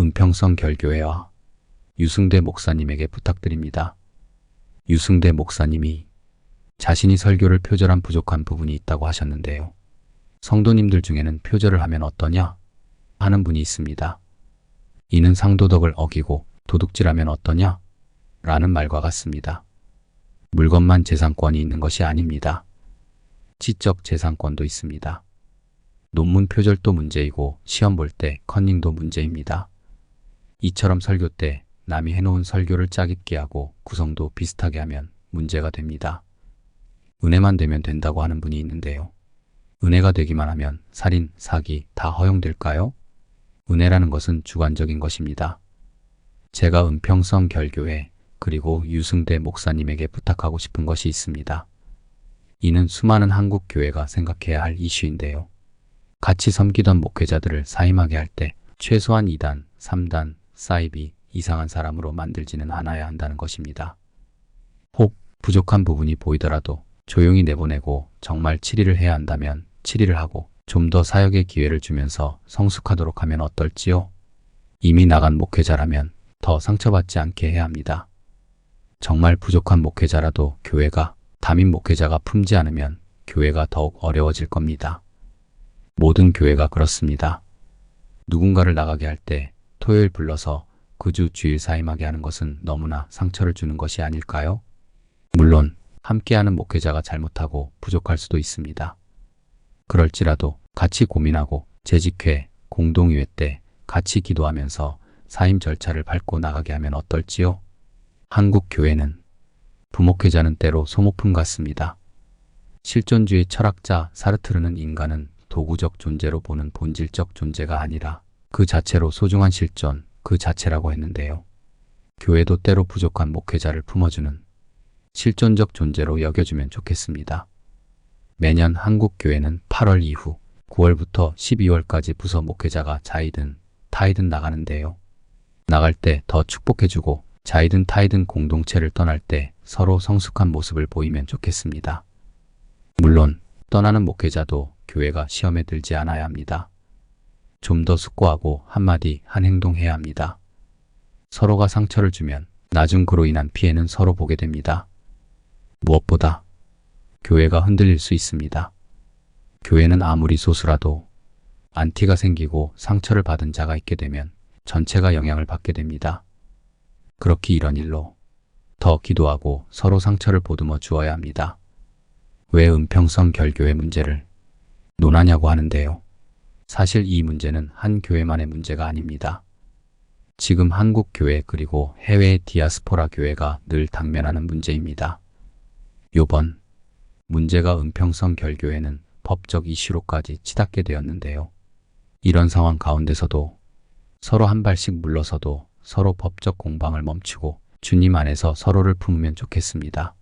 은평성 결교회와 유승대 목사님에게 부탁드립니다. 유승대 목사님이 자신이 설교를 표절한 부족한 부분이 있다고 하셨는데요. 성도님들 중에는 표절을 하면 어떠냐? 하는 분이 있습니다. 이는 상도덕을 어기고 도둑질하면 어떠냐? 라는 말과 같습니다. 물건만 재산권이 있는 것이 아닙니다. 지적 재산권도 있습니다. 논문 표절도 문제이고 시험 볼 때 컨닝도 문제입니다. 이처럼 설교 때 남이 해놓은 설교를 짜깁기 하고 구성도 비슷하게 하면 문제가 됩니다. 은혜만 되면 된다고 하는 분이 있는데요. 은혜가 되기만 하면 살인, 사기 다 허용될까요? 은혜라는 것은 주관적인 것입니다. 제가 은평성 결교회 그리고 유승대 목사님에게 부탁하고 싶은 것이 있습니다. 이는 수많은 한국 교회가 생각해야 할 이슈인데요. 같이 섬기던 목회자들을 사임하게 할 때 최소한 2단, 3단, 사입이 이상한 사람으로 만들지는 않아야 한다는 것입니다. 혹 부족한 부분이 보이더라도 조용히 내보내고 정말 치리를 해야 한다면 치리를 하고 좀 더 사역의 기회를 주면서 성숙하도록 하면 어떨지요? 이미 나간 목회자라면 더 상처받지 않게 해야 합니다. 정말 부족한 목회자라도 교회가 담임 목회자가 품지 않으면 교회가 더욱 어려워질 겁니다. 모든 교회가 그렇습니다. 누군가를 나가게 할 때 토요일 불러서 그 주 주일 사임하게 하는 것은 너무나 상처를 주는 것이 아닐까요? 물론 함께하는 목회자가 잘못하고 부족할 수도 있습니다. 그럴지라도 같이 고민하고 재직회, 공동의회 때 같이 기도하면서 사임 절차를 밟고 나가게 하면 어떨지요? 한국 교회는 부목회자는 때로 소모품 같습니다. 실존주의 철학자 사르트르는 인간은 도구적 존재로 보는 본질적 존재가 아니라 그 자체로 소중한 실존, 그 자체라고 했는데요. 교회도 때로 부족한 목회자를 품어주는 실존적 존재로 여겨주면 좋겠습니다. 매년 한국 교회는 8월 이후 9월부터 12월까지 부서 목회자가 자이든 타이든 나가는데요. 나갈 때 더 축복해주고 자이든 타이든 공동체를 떠날 때 서로 성숙한 모습을 보이면 좋겠습니다. 물론 떠나는 목회자도 교회가 시험에 들지 않아야 합니다. 좀 더 숙고하고 한마디 한 행동 해야 합니다. 서로가 상처를 주면 나중 그로 인한 피해는 서로 보게 됩니다. 무엇보다 교회가 흔들릴 수 있습니다. 교회는 아무리 소수라도 안티가 생기고 상처를 받은 자가 있게 되면 전체가 영향을 받게 됩니다. 그렇게 이런 일로 더 기도하고 서로 상처를 보듬어 주어야 합니다. 왜 은평성 결교의 문제를 논하냐고 하는데요. 사실 이 문제는 한 교회만의 문제가 아닙니다. 지금 한국 교회 그리고 해외 디아스포라 교회가 늘 당면하는 문제입니다. 요번 문제가 은평성 결교회는 법적 이슈로까지 치닫게 되었는데요. 이런 상황 가운데서도 서로 한 발씩 물러서도 서로 법적 공방을 멈추고 주님 안에서 서로를 품으면 좋겠습니다.